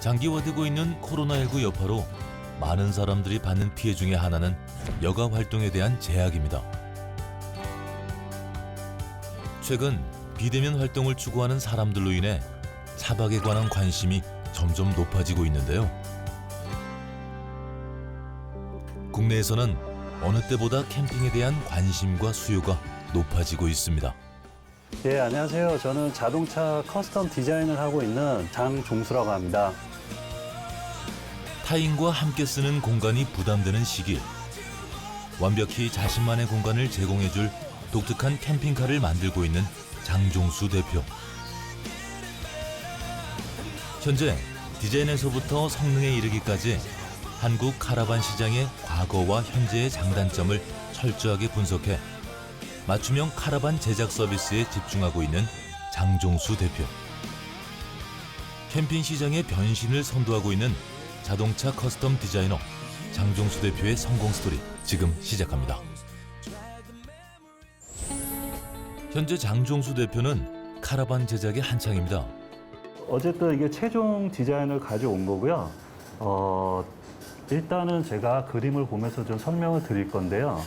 장기화되고 있는 코로나19 여파로 많은 사람들이 받는 피해 중에 하나는 여가 활동에 대한 제약입니다. 최근 비대면 활동을 추구하는 사람들로 인해 차박에 관한 관심이 점점 높아지고 있는데요. 국내에서는 어느 때보다 캠핑에 대한 관심과 수요가 높아지고 있습니다. 예, 안녕하세요. 저는 자동차 커스텀 디자인을 하고 있는 장종수라고 합니다. 타인과 함께 쓰는 공간이 부담되는 시기 완벽히 자신만의 공간을 제공해줄 독특한 캠핑카를 만들고 있는 장종수 대표. 현재 디자인에서부터 성능에 이르기까지 한국 카라반 시장의 과거와 현재의 장단점을 철저하게 분석해 맞춤형 카라반 제작 서비스에 집중하고 있는 장종수 대표. 캠핑 시장의 변신을 선도하고 있는 자동차 커스텀 디자이너 장종수 대표의 성공 스토리 지금 시작합니다. 현재 장종수 대표는 카라반 제작의 한창입니다. 어쨌든 이게 최종 디자인을 가져온 거고요. 어, 일단은 제가 그림을 보면서 좀 설명을 드릴 건데요.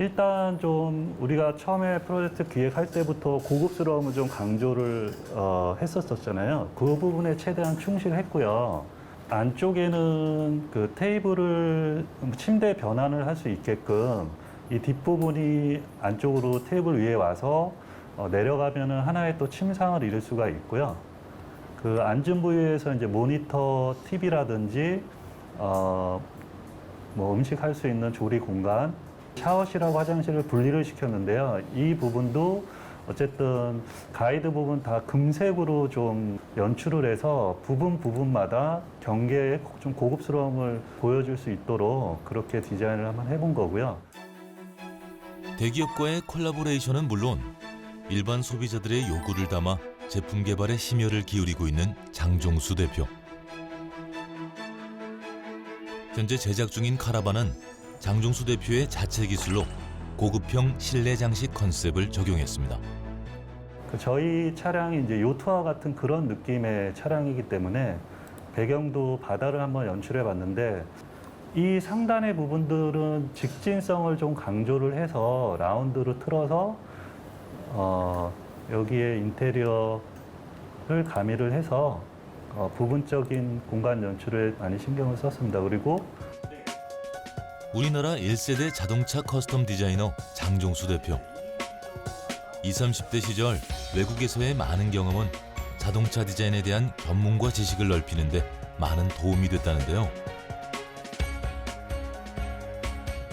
일단 좀 우리가 처음에 프로젝트 기획할 때부터 고급스러움을 좀 강조를 어, 했었었잖아요. 그 부분에 최대한 충실했고요. 안쪽에는 그 테이블을 침대 변환을 할 수 있게끔 이 뒷부분이 안쪽으로 테이블 위에 와서 어, 내려가면은 하나의 또 침상을 이룰 수가 있고요. 그 앉은 부위에서 이제 모니터, TV라든지 어, 뭐 음식 할 수 있는 조리 공간, 샤워실하고 화장실을 분리를 시켰는데요. 이 부분도 어쨌든 가이드 부분 다 금색으로 좀 연출을 해서 부분 부분마다 경계에 좀 고급스러움을 보여줄 수 있도록 그렇게 디자인을 한번 해본 거고요. 대기업과의 콜라보레이션은 물론 일반 소비자들의 요구를 담아 제품 개발에 심혈을 기울이고 있는 장종수 대표. 현재 제작 중인 카라반은 장종수 대표의 자체 기술로 고급형 실내 장식 컨셉을 적용했습니다. 그 저희 차량이 이제 요트와 같은 그런 느낌의 차량이기 때문에 배경도 바다를 한번 연출해 봤는데 이 상단의 부분들은 직진성을 좀 강조를 해서 라운드로 틀어서 어, 여기에 인테리어를 가미를 해서 어, 부분적인 공간 연출에 많이 신경을 썼습니다. 그리고 우리나라 1세대 자동차 커스텀 디자이너 장종수 대표. 20, 30대 시절 외국에서의 많은 경험은 자동차 디자인에 대한 전문과 지식을 넓히는데 많은 도움이 됐다는데요.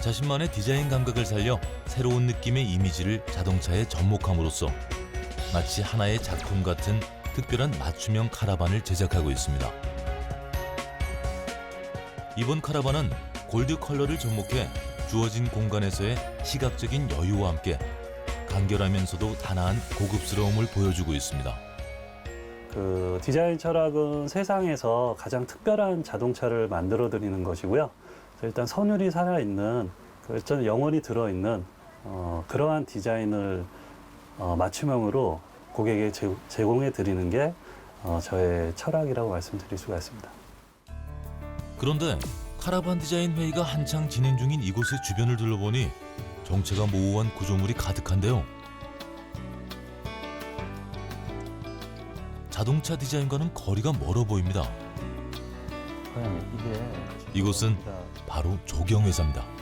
자신만의 디자인 감각을 살려 새로운 느낌의 이미지를 자동차에 접목함으로써 마치 하나의 작품 같은 특별한 맞춤형 카라반을 제작하고 있습니다. 이번 카라반은 골드 컬러를 접목해 주어진 공간에서의 시각적인 여유와 함께 간결하면서도 단아한 고급스러움을 보여주고 있습니다. 그 디자인 철학은 세상에서 가장 특별한 자동차를 만들어 드리는 것이고요. 그래서 일단 선율이 살아 있는, 그 일단 영혼이 들어 있는 어, 그러한 디자인을 어, 맞춤형으로 고객에게 제, 제공해 드리는 게 어, 저의 철학이라고 말씀드릴 수가 있습니다. 그런데 카라반 디자인 회의가 한창 진행 중인 이곳의 주변을 둘러보니 정체가 모호한 구조물이 가득한데요. 자동차 디자인과는 거리가 멀어 보입니다. 이곳은 바로 조경회사입니다.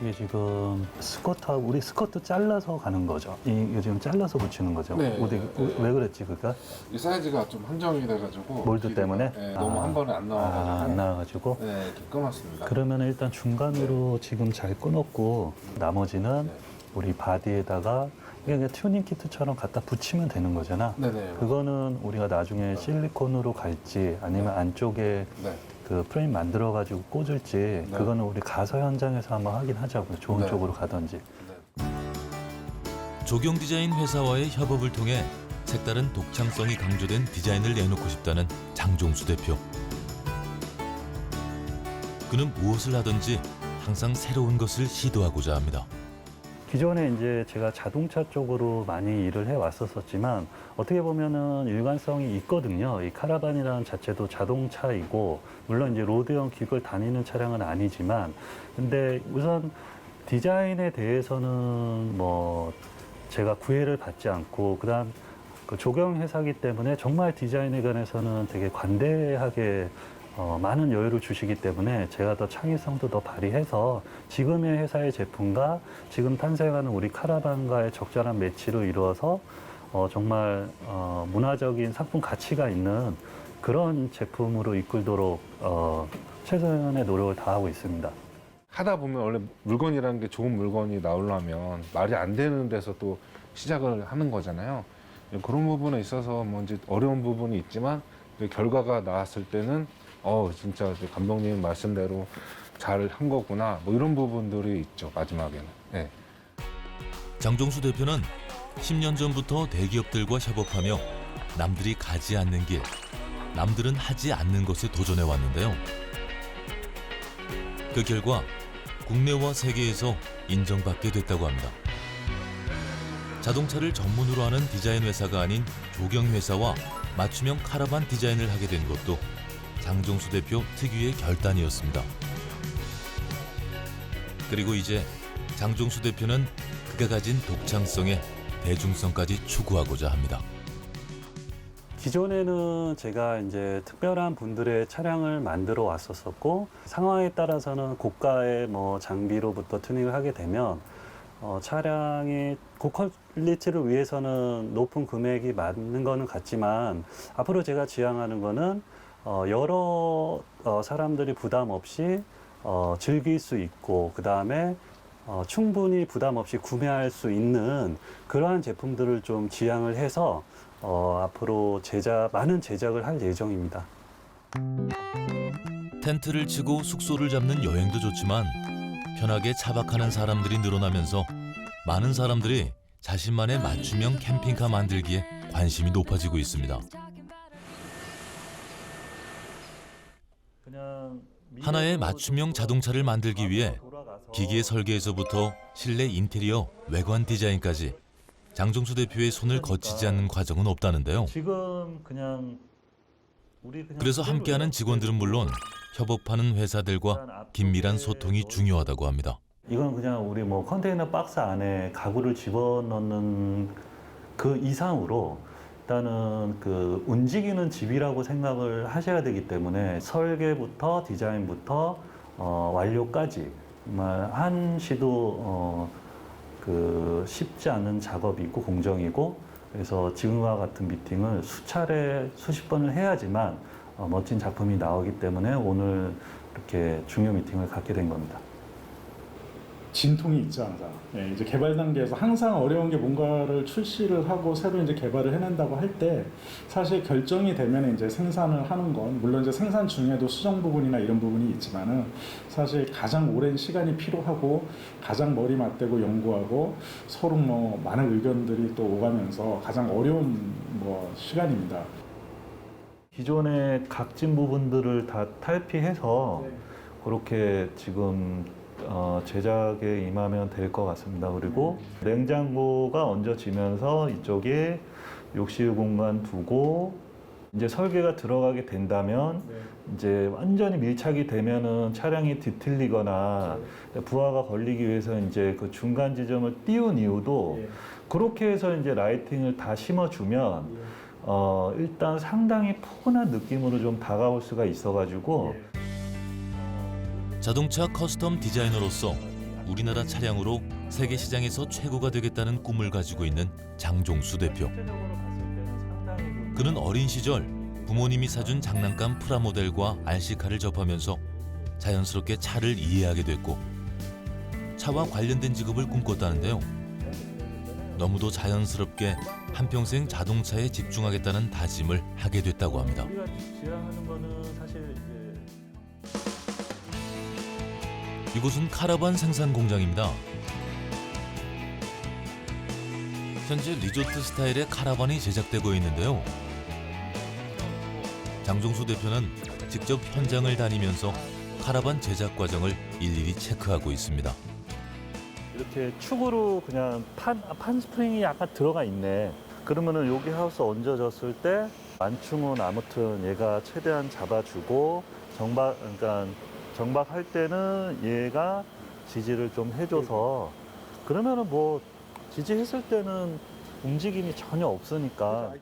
이게 지금 스커트하고 우리 스커트 잘라서 가는 거죠. 이- 지금 잘라서 붙이는 거죠. 네. 어디 왜 그랬지 그니까 이 사이즈가 좀 한정이 돼가지고 몰드 길이가, 때문에 네, 너무 아. 한 번에 안 나와가지고 아, 안 나와가지고 네 이렇게 끊었습니다. 그러면 일단 중간으로 지금 잘 끊었고 나머지는 네. 우리 바디에다가 이게 그냥 튜닝 키트처럼 갖다 붙이면 되는 거잖아. 네네. 그거는 우리가 나중에 실리콘으로 갈지 아니면 안쪽에 네. 그 프레임 만들어 가지고 꽂을지 그거는 우리 가서 현장에서 한번 확인하자고요. 좋은 네. 쪽으로 가든지. 네. 조경 디자인 회사와의 협업을 통해 색다른 독창성이 강조된 디자인을 내놓고 싶다는 장종수 대표. 그는 무엇을 하든지 항상 새로운 것을 시도하고자 합니다. 기존에 이제 제가 자동차 쪽으로 많이 일을 해 왔었었지만 어떻게 보면은 일관성이 있거든요. 이 카라반이라는 자체도 자동차이고 물론 이제 로드형 기구를 다니는 차량은 아니지만 근데 우선 디자인에 대해서는 뭐 제가 구애를 받지 않고 그다음 그 조경 회사기 때문에 정말 디자인에 관해서는 되게 관대하게 어, 많은 여유를 주시기 때문에 제가 더 창의성도 더 발휘해서 지금의 회사의 제품과 지금 탄생하는 우리 카라반과의 적절한 매치를 이루어서 어, 정말 어, 문화적인 상품 가치가 있는 그런 제품으로 이끌도록 어, 최선의 노력을 다하고 있습니다. 하다 보면 원래 물건이라는 게 좋은 물건이 나오려면 말이 안 되는 데서 또 시작을 하는 거잖아요. 그런 부분에 있어서 뭐 이제 어려운 부분이 있지만 결과가 나왔을 때는 어 진짜 이제 감독님 말씀대로 잘 한 거구나 뭐 이런 부분들이 있죠 마지막에는. 네. 장종수 대표는 10년 전부터 대기업들과 협업하며 남들이 가지 않는 길, 남들은 하지 않는 것에 도전해 왔는데요. 그 결과 국내와 세계에서 인정받게 됐다고 합니다. 자동차를 전문으로 하는 디자인 회사가 아닌 조경 회사와 맞춤형 카라반 디자인을 하게 된 것도 장종수 대표 특유의 결단이었습니다. 그리고 이제 장종수 대표는 그가 가진 독창성에 대중성까지 추구하고자 합니다. 기존에는 제가 이제 특별한 분들의 차량을 만들어 왔었었고 상황에 따라서는 고가의 뭐 장비로부터 튜닝을 하게 되면 어, 차량이 고퀄리티를 위해서는 높은 금액이 맞는 거는 같지만 앞으로 제가 지향하는 거는 어, 여러 어, 사람들이 부담 없이 어, 즐길 수 있고 그 다음에 어, 충분히 부담 없이 구매할 수 있는 그러한 제품들을 좀 지향을 해서 어, 앞으로 제작 많은 제작을 할 예정입니다. 텐트를 치고 숙소를 잡는 여행도 좋지만 편하게 차박하는 사람들이 늘어나면서 많은 사람들이 자신만의 맞춤형 캠핑카 만들기에 관심이 높아지고 있습니다. 그냥 하나의 맞춤형 자동차를 만들기 위해 기계 설계에서부터 실내 인테리어, 외관 디자인까지 장종수 대표의 손을 거치지 않는 과정은 없다는데요. 지금 그냥 우리 그냥 그래서 함께하는 직원들은 물론 협업하는 회사들과 긴밀한 소통이 중요하다고 합니다. 이건 그냥 우리 뭐 컨테이너 박스 안에 가구를 집어넣는 그 이상으로 일단은 그 움직이는 집이라고 생각을 하셔야 되기 때문에 설계부터 디자인부터 어, 완료까지 정말 한 시도 어, 그 쉽지 않은 작업이고 공정이고 그래서 지금과 같은 미팅을 수차례 수십 번을 해야지만 어, 멋진 작품이 나오기 때문에 오늘 이렇게 중요 미팅을 갖게 된 겁니다. 진통이 있죠 항상. 예, 이제 개발 단계에서 항상 어려운 게 뭔가를 출시를 하고 새로 이제 개발을 해낸다고 할 때 사실 결정이 되면 이제 생산을 하는 건 물론 이제 생산 중에도 수정 부분이나 이런 부분이 있지만은 사실 가장 오랜 시간이 필요하고 가장 머리 맞대고 연구하고 서로 뭐 많은 의견들이 또 오가면서 가장 어려운 뭐 시간입니다. 기존의 각진 부분들을 다 탈피해서 그렇게 지금 어, 제작에 임하면 될 것 같습니다. 그리고 냉장고가 얹어지면서 이쪽에 욕실 공간 두고 이제 설계가 들어가게 된다면 이제 완전히 밀착이 되면은 차량이 뒤틀리거나 부하가 걸리기 위해서 이제 그 중간 지점을 띄운 이유도 그렇게 해서 이제 라이팅을 다 심어주면 어, 일단 상당히 푸근한 느낌으로 좀 다가올 수가 있어가지고 자동차 커스텀 디자이너로서 우리나라 차량으로 세계 시장에서 최고가 되겠다는 꿈을 가지고 있는 장종수 대표. 그는 어린 시절 부모님이 사준 장난감 프라모델과 RC카를 접하면서 자연스럽게 차를 이해하게 됐고 차와 관련된 직업을 꿈꿨다는데요. 너무도 자연스럽게 한평생 자동차에 집중하겠다는 다짐을 하게 됐다고 합니다. 이곳은 카라반 생산 공장입니다. 현재 리조트 스타일의 카라반이 제작되고 있는데요. 장종수 대표는 직접 현장을 다니면서 카라반 제작 과정을 일일이 체크하고 있습니다. 이렇게 축으로 그냥 판, 판 스프링이 약간 들어가 있네. 그러면은 여기 하우스 얹어졌을 때 만충은 아무튼 얘가 최대한 잡아주고 정박, 그러니까 정박할 때는 얘가 지지를 좀 해줘서 그러면은 뭐 지지했을 때는 움직임이 전혀 없으니까.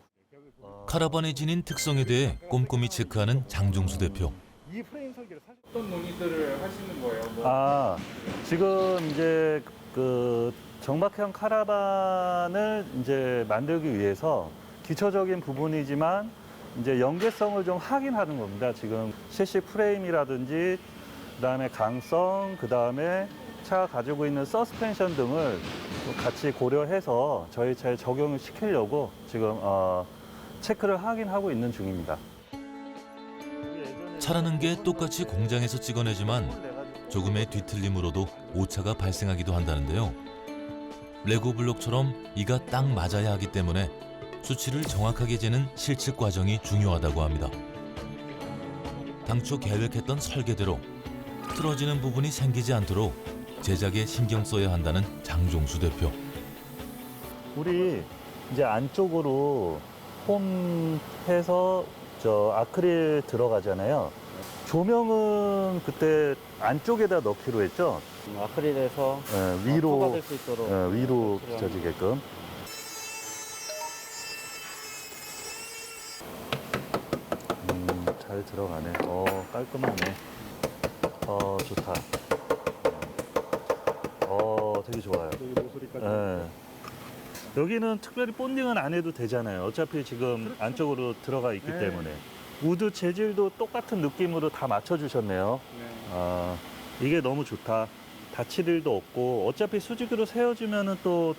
카라반에 지닌 특성에 대해 꼼꼼히 체크하는 장종수 대표. 이 프레임 설계를 사실 어떤 논의들을 하시는 거예요? 뭐 아, 지금 이제 그 정박형 카라반을 이제 만들기 위해서 기초적인 부분이지만 이제 연계성을 좀 확인하는 겁니다. 지금 CC 프레임이라든지 그다음에 강성, 그다음에 차가 가지고 있는 서스펜션 등을 같이 고려해서 저희 차에 적용을 시키려고 지금 어, 체크를 확인하고 있는 중입니다. 차라는 게 똑같이 공장에서 찍어내지만 조금의 뒤틀림으로도 오차가 발생하기도 한다는데요. 레고 블록처럼 이가 딱 맞아야 하기 때문에 수치를 정확하게 재는 실측 과정이 중요하다고 합니다. 당초 계획했던 설계대로 틀어지는 부분이 생기지 않도록 제작에 신경 써야 한다는 장종수 대표. 우리 이제 안쪽으로 홈 해서 저 아크릴 들어가잖아요. 조명은 그때 안쪽에다 넣기로 했죠. 아크릴에서 예, 위로 받을 수 있도록 예, 위로 비춰지게끔. 음, 잘 들어가네. 어, 깔끔하네. 어, 좋다. 어, 되게 좋아요. 여기 모서리까지 예. 여기는 특별히 본딩은 안 해도 되잖아요. 어차피 지금 안쪽으로 들어가 있기 네. 때문에. 우드 재질도 똑같은 느낌으로 다 맞춰주셨네요. 네. 아, 이게 너무 좋다. 다칠 일도 없고, 어차피 수직으로 세워주면은 또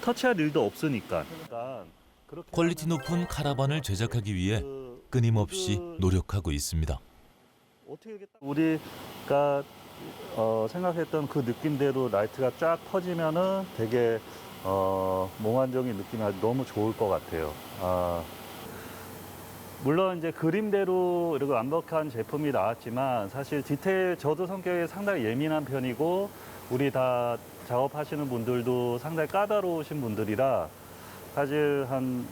터치할 일도 없으니까. 그러니까 그렇게 퀄리티 하면은 높은 카라반을 제작하기 위해 그 끊임없이 노력하고 있습니다. 어떻게 이렇게 딱 우리 가 어, 생각했던 그 느낌대로 라이트가 쫙 퍼지면은 되게 어, 몽환적인 느낌이 아주 너무 좋을 것 같아요. 아, 물론 이제 그림대로 이렇게 완벽한 제품이 나왔지만 사실 디테일 저도 성격이 상당히 예민한 편이고 우리 다 작업하시는 분들도 상당히 까다로우신 분들이라 사실 한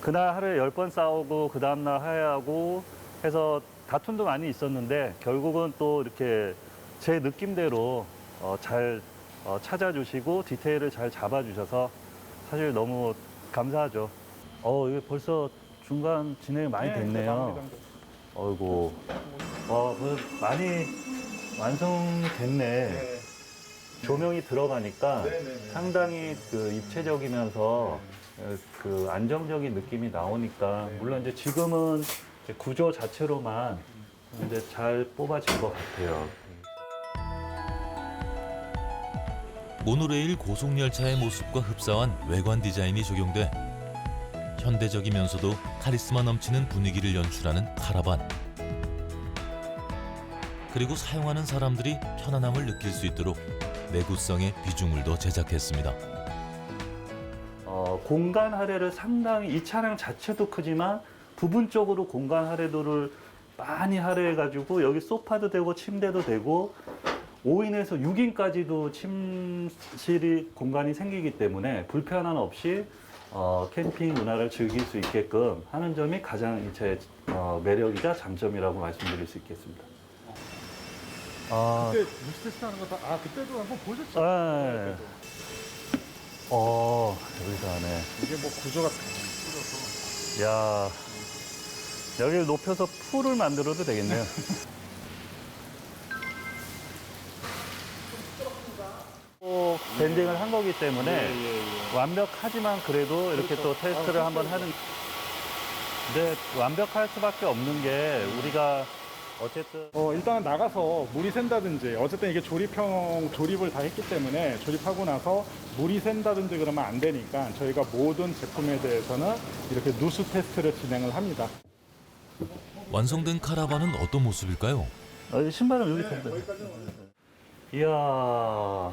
그날 하루에 열 번 싸우고 그 다음날 화해하고 해서 다툼도 많이 있었는데 결국은 또 이렇게 제 느낌대로 어, 잘 어, 찾아주시고 디테일을 잘 잡아주셔서 사실 너무 감사하죠. 어, 이게 벌써 중간 진행이 많이 네, 됐네요. 그 어이구, 어, 그 많이 완성됐네. 네. 조명이 들어가니까 네, 네, 네. 상당히 그 입체적이면서 어, 그 안정적인 느낌이 나오니까 물론 이제 지금은 구조 자체로만 이제 잘 뽑아진 것 같아요. 모노레일 고속열차의 모습과 흡사한 외관 디자인이 적용돼 현대적이면서도 카리스마 넘치는 분위기를 연출하는 카라반. 그리고 사용하는 사람들이 편안함을 느낄 수 있도록 내구성의 비중을 더 제작했습니다. 어, 공간 할애를 상당히 이 차량 자체도 크지만 부분적으로 공간 할애도를 많이 할애해가지고 여기 소파도 되고 침대도 되고 5인에서 6인까지도 침실이 공간이 생기기 때문에 불편함 없이 어, 캠핑 문화를 즐길 수 있게끔 하는 점이 가장 이 차의 어, 매력이자 장점이라고 말씀드릴 수 있겠습니다. 아, 그때 뉴스 테스트 하는 거 다, 아, 그때도 한번 보셨죠? 네. 어, 여기서 하네. 이게 뭐 구조가 야 여기를 높여서 풀을 만들어도 되겠네요. 또 밴딩을 한 거기 때문에 완벽하지만 그래도 이렇게 또 테스트를 한번 하는. 근데 완벽할 수밖에 없는 게 우리가 어쨌든 어, 일단 나가서 물이 샌다든지 어쨌든 이게 조립형 조립을 다 했기 때문에 조립하고 나서 물이 샌다든지 그러면 안 되니까 저희가 모든 제품에 대해서는 이렇게 누수 테스트를 진행을 합니다. 완성된 카라반은 어떤 모습일까요? 어, 신발은 여기 텐데. 이야,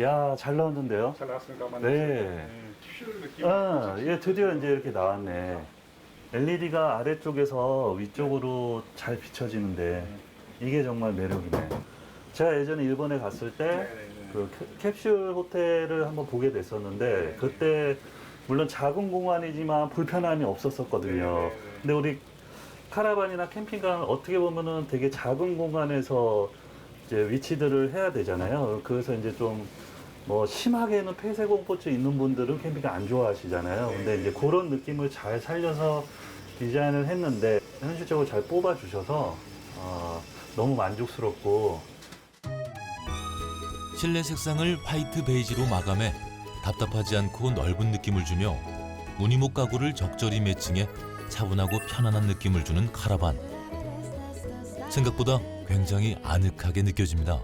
야 잘 나왔는데요. 잘 나왔습니까? 네. 슈 느낌. 아, 예, 드디어 이제 이렇게 나왔네. LED가 아래쪽에서 위쪽으로 잘 비춰지는데 이게 정말 매력이네. 제가 예전에 일본에 갔을 때 그 캡- 캡슐 호텔을 한번 보게 됐었는데 그때 물론 작은 공간이지만 불편함이 없었었거든요. 근데 우리 카라반이나 캠핑카는 어떻게 보면은 되게 작은 공간에서 이제 위치들을 해야 되잖아요. 그래서 이제 좀 뭐 심하게는 폐쇄 공포증 있는 분들은 캠핑카 안 좋아하시잖아요. 근데 이제 그런 느낌을 잘 살려서 디자인을 했는데 현실적으로 잘 뽑아 주셔서 어, 너무 만족스럽고 실내 색상을 화이트 베이지로 마감해 답답하지 않고 넓은 느낌을 주며 무늬목 가구를 적절히 매칭해 차분하고 편안한 느낌을 주는 카라반. 생각보다 굉장히 아늑하게 느껴집니다.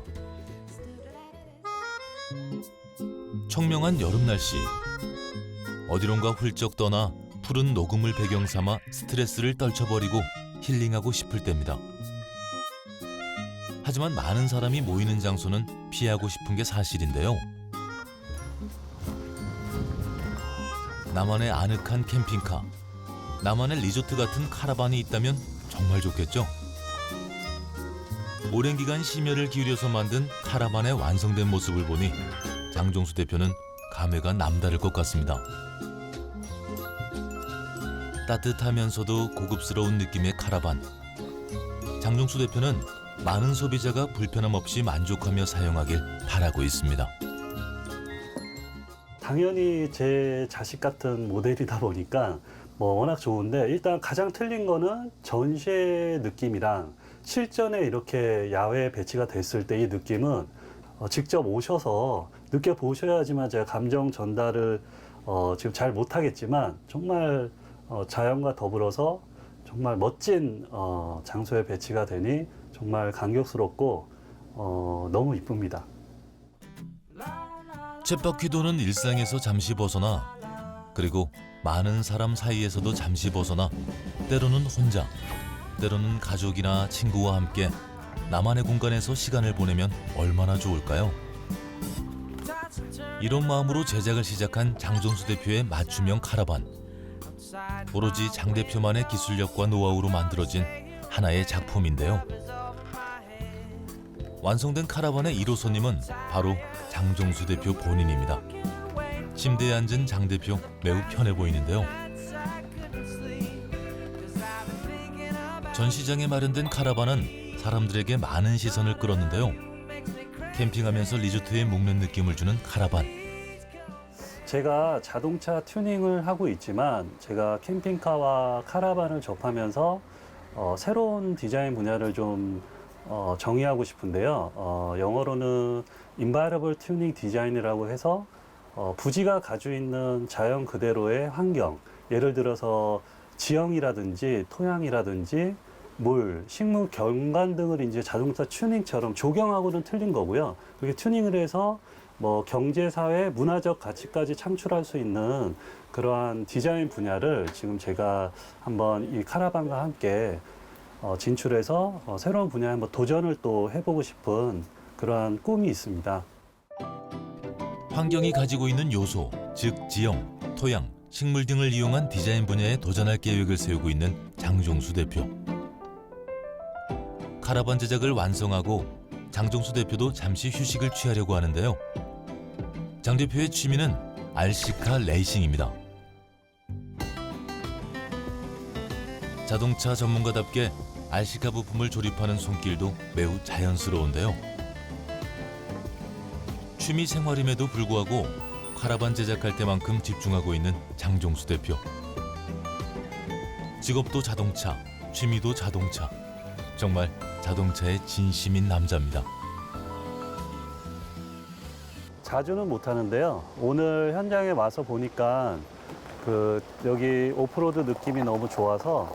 청명한 여름 날씨. 어디론가 훌쩍 떠나 푸른 녹음을 배경 삼아 스트레스를 떨쳐버리고 힐링하고 싶을 때입니다. 하지만 많은 사람이 모이는 장소는 피하고 싶은 게 사실인데요. 나만의 아늑한 캠핑카, 나만의 리조트 같은 카라반이 있다면 정말 좋겠죠. 오랜 기간 심혈을 기울여서 만든 카라반의 완성된 모습을 보니 장종수 대표는 감회가 남다를 것 같습니다. 따뜻하면서도 고급스러운 느낌의 카라반. 장종수 대표는 많은 소비자가 불편함 없이 만족하며 사용하길 바라고 있습니다. 당연히 제 자식 같은 모델이다 보니까 뭐 워낙 좋은데 일단 가장 틀린 거는 전시의 느낌이랑 실전에 이렇게 야외에 배치가 됐을 때 이 느낌은 어, 직접 오셔서 느껴보셔야지만 제가 감정 전달을 어, 지금 잘 못하겠지만 정말 어, 자연과 더불어서 정말 멋진 어, 장소에 배치가 되니 정말 감격스럽고 어, 너무 이쁩니다. 쳇바퀴 도는 일상에서 잠시 벗어나 그리고 많은 사람 사이에서도 잠시 벗어나 때로는 혼자 때로는 가족이나 친구와 함께 나만의 공간에서 시간을 보내면 얼마나 좋을까요? 이런 마음으로 제작을 시작한 장종수 대표의 맞춤형 카라반 오로지 장 대표만의 기술력과 노하우로 만들어진 하나의 작품인데요. 완성된 카라반의 1호 손님은 바로 장종수 대표 본인입니다. 침대에 앉은 장 대표 매우 편해 보이는데요. 전시장에 마련된 카라반은 사람들에게 많은 시선을 끌었는데요. 캠핑하면서 리조트에 묵는 느낌을 주는 카라반. 제가 자동차 튜닝을 하고 있지만 제가 캠핑카와 카라반을 접하면서 어, 새로운 디자인 분야를 좀 어, 정의하고 싶은데요. 어, 영어로는 Environable Tuning Design이라고 해서 어, 부지가 가지고 있는 자연 그대로의 환경, 예를 들어서 지형이라든지 토양이라든지 물, 식물 경관 등을 이제 자동차 튜닝처럼 조경하고는 틀린 거고요. 그렇게 튜닝을 해서 뭐 경제, 사회, 문화적 가치까지 창출할 수 있는 그러한 디자인 분야를 지금 제가 한번 이 카라반과 함께 어, 진출해서 어, 새로운 분야에 한번 도전을 또 해보고 싶은 그러한 꿈이 있습니다. 환경이 가지고 있는 요소, 즉 지형, 토양, 식물 등을 이용한 디자인 분야에 도전할 계획을 세우고 있는 장종수 대표. 카라반 제작을 완성하고 장종수 대표도 잠시 휴식을 취하려고 하는데요. 장 대표의 취미는 RC카 레이싱입니다. 자동차 전문가답게 RC카 부품을 조립하는 손길도 매우 자연스러운데요. 취미 생활임에도 불구하고 카라반 제작할 때만큼 집중하고 있는 장종수 대표. 직업도 자동차, 취미도 자동차. 정말 자동차의 진심인 남자입니다. 자주는 못 하는데요. 오늘 현장에 와서 보니까 그 여기 오프로드 느낌이 너무 좋아서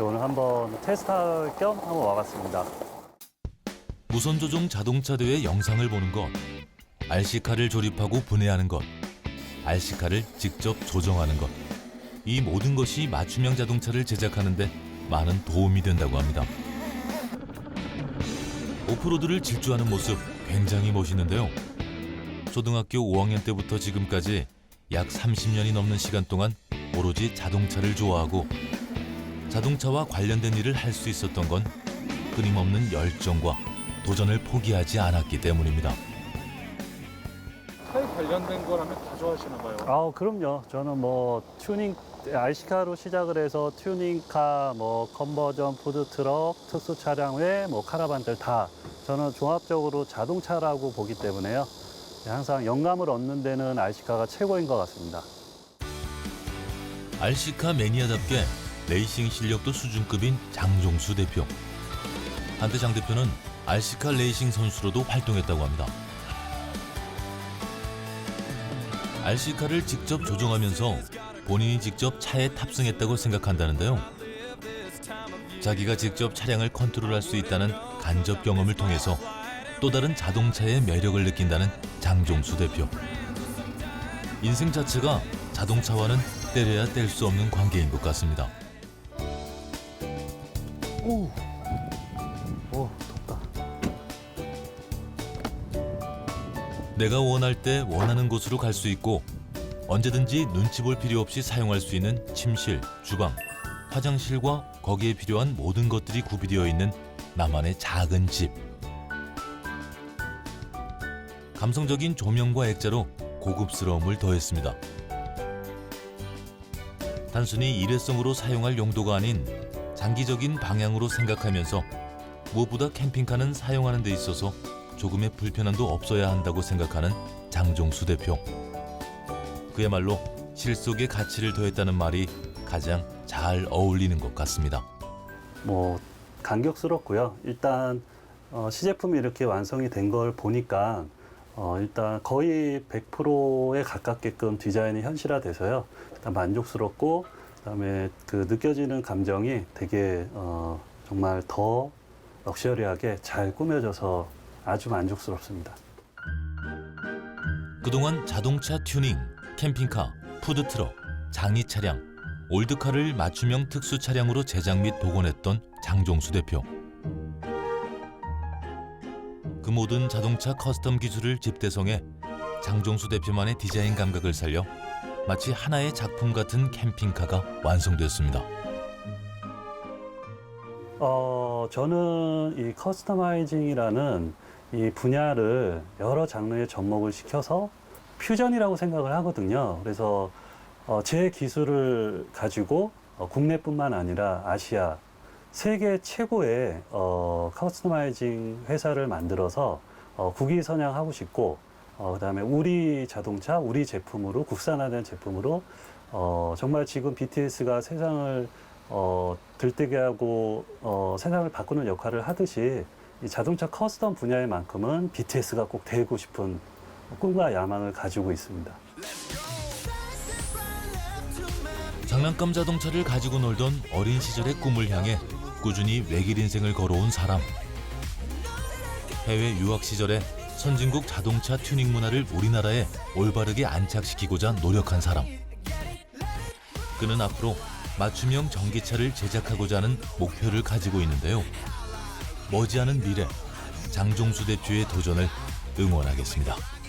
오늘 한번 테스트할 겸 한번 와봤습니다. 무선 조종 자동차 대회 영상을 보는 것, RC카를 조립하고 분해하는 것, RC카를 직접 조정하는 것. 이 모든 것이 맞춤형 자동차를 제작하는데 많은 도움이 된다고 합니다. 오프로드를 질주하는 모습 굉장히 멋있는데요. 초등학교 5학년 때부터 지금까지 약 30년이 넘는 시간 동안 오로지 자동차를 좋아하고 자동차와 관련된 일을 할 수 있었던 건 끊임없는 열정과 도전을 포기하지 않았기 때문입니다. 관련된 거라면 다 좋아하시나 봐요. 아, 그럼요. 저는 뭐 튜닝 RC카로 시작을 해서 튜닝카, 뭐 컨버전, 푸드 트럭, 특수 차량 외뭐 카라반들 다 저는 종합적으로 자동차라고 보기 때문에요. 항상 영감을 얻는 데는 RC카가 최고인 것 같습니다. RC카 매니아답게 레이싱 실력도 수준급인 장종수 대표. 한때 장 대표는 RC카 레이싱 선수로도 활동했다고 합니다. RC카를 직접 조종하면서 본인이 직접 차에 탑승했다고 생각한다는데요. 자기가 직접 차량을 컨트롤할 수 있다는 간접 경험을 통해서 또 다른 자동차의 매력을 느낀다는 장종수 대표. 인생 자체가 자동차와는 때려야 뗄 수 없는 관계인 것 같습니다. 오, 오, 내가 원할 때 원하는 곳으로 갈 수 있고 언제든지 눈치 볼 필요 없이 사용할 수 있는 침실, 주방, 화장실과 거기에 필요한 모든 것들이 구비되어 있는 나만의 작은 집. 감성적인 조명과 액자로 고급스러움을 더했습니다. 단순히 일회성으로 사용할 용도가 아닌 장기적인 방향으로 생각하면서 무엇보다 캠핑카는 사용하는 데 있어서 조금의 불편함도 없어야 한다고 생각하는 장종수 대표. 그야말로 실속의 가치를 더했다는 말이 가장 잘 어울리는 것 같습니다. 뭐 감격스럽고요. 일단 어, 시제품이 이렇게 완성이 된 걸 보니까 어, 일단 거의 100%에 가깝게끔 디자인이 현실화돼서요. 일단 만족스럽고 그다음에 그 느껴지는 감정이 되게 어, 정말 더 럭셔리하게 잘 꾸며져서 아주 만족스럽습니다. 그동안 자동차 튜닝, 캠핑카, 푸드트럭, 장이 차량, 올드카를 맞춤형 특수 차량으로 제작 및 복원했던 장종수 대표. 그 모든 자동차 커스텀 기술을 집대성해 장종수 대표만의 디자인 감각을 살려 마치 하나의 작품 같은 캠핑카가 완성됐습니다. 어, 저는 이 커스터마이징이라는 이 분야를 여러 장르에 접목을 시켜서 퓨전이라고 생각을 하거든요. 그래서 어, 제 기술을 가지고 어, 국내뿐만 아니라 아시아 세계 최고의 어, 커스터마이징 회사를 만들어서 어, 국위 선양하고 싶고 어, 그다음에 우리 자동차, 우리 제품으로 국산화된 제품으로 어, 정말 지금 BTS가 세상을 어, 들뜨게 하고 어, 세상을 바꾸는 역할을 하듯이 이 자동차 커스텀 분야에만큼은 BTS가 꼭 되고 싶은 꿈과 야망을 가지고 있습니다. 장난감 자동차를 가지고 놀던 어린 시절의 꿈을 향해 꾸준히 외길 인생을 걸어온 사람. 해외 유학 시절에 선진국 자동차 튜닝 문화를 우리나라에 올바르게 안착시키고자 노력한 사람. 그는 앞으로 맞춤형 전기차를 제작하고자 하는 목표를 가지고 있는데요. 머지않은 미래 장종수 대표의 도전을 응원하겠습니다.